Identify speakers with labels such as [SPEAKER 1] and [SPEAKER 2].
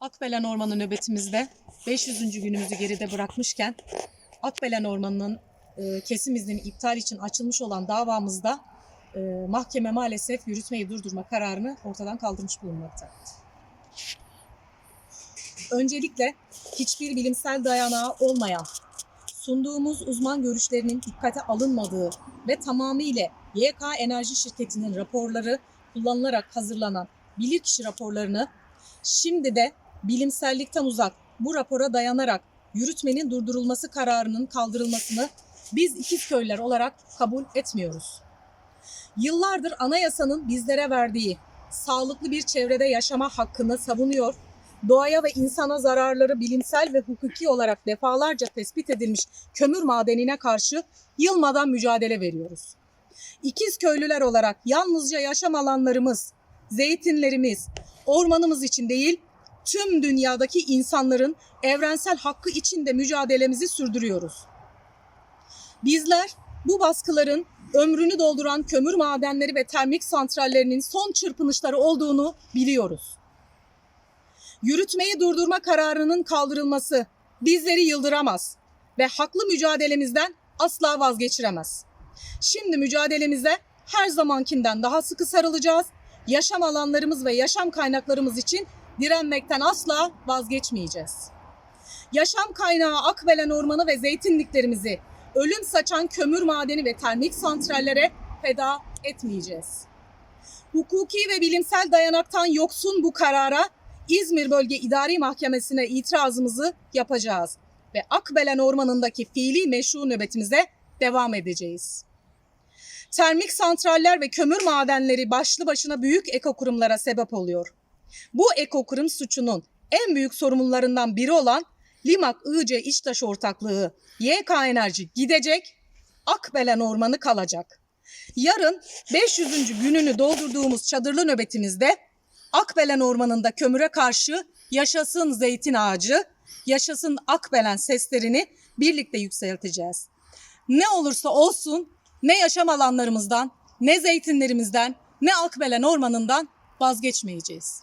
[SPEAKER 1] Akbelen Ormanı nöbetimizde 500. günümüzü geride bırakmışken Akbelen Ormanı'nın e, kesim iznini iptal için açılmış olan davamızda e, mahkeme maalesef yürütmeyi durdurma kararını ortadan kaldırmış bulunmakta. Öncelikle hiçbir bilimsel dayanağı olmayan, sunduğumuz uzman görüşlerinin dikkate alınmadığı ve tamamıyla YK Enerji Şirketi'nin raporları kullanılarak hazırlanan bilirkişi raporlarını şimdi de bilimsellikten uzak bu rapora dayanarak yürütmenin durdurulması kararının kaldırılmasını biz İkizköylüler olarak kabul etmiyoruz. Yıllardır anayasanın bizlere verdiği sağlıklı bir çevrede yaşama hakkını savunuyor, doğaya ve insana zararları bilimsel ve hukuki olarak defalarca tespit edilmiş kömür madenine karşı yılmadan mücadele veriyoruz. İkizköylüler olarak yalnızca yaşam alanlarımız, zeytinlerimiz, ormanımız için değil, tüm dünyadaki insanların evrensel hakkı için de mücadelemizi sürdürüyoruz. Bizler bu baskıların ömrünü dolduran kömür madenleri ve termik santrallerinin son çırpınışları olduğunu biliyoruz. Yürütmeyi durdurma kararının kaldırılması bizleri yıldıramaz ve haklı mücadelemizden asla vazgeçiremez. Şimdi mücadelemize her zamankinden daha sıkı sarılacağız. Yaşam alanlarımız ve yaşam kaynaklarımız için direnmekten asla vazgeçmeyeceğiz. Yaşam kaynağı Akbelen Ormanı ve zeytinliklerimizi ölüm saçan kömür madeni ve termik santrallere feda etmeyeceğiz. Hukuki ve bilimsel dayanaktan yoksun bu karara İzmir Bölge İdari Mahkemesi'ne itirazımızı yapacağız ve Akbelen Ormanı'ndaki fiili meşru nöbetimize devam edeceğiz. Termik santraller ve kömür madenleri başlı başına büyük ekokurumlara sebep oluyor. Bu ekokurum suçunun en büyük sorumlularından biri olan Limak Iğce İştaş Ortaklığı YK Enerji gidecek, Akbelen Ormanı kalacak. Yarın 500. gününü doldurduğumuz çadırlı nöbetimizde Akbelen Ormanı'nda kömüre karşı yaşasın zeytin ağacı, yaşasın Akbelen seslerini birlikte yükselteceğiz. Ne olursa olsun ne yaşam alanlarımızdan, ne zeytinlerimizden, ne Akbelen Ormanı'ndan vazgeçmeyeceğiz.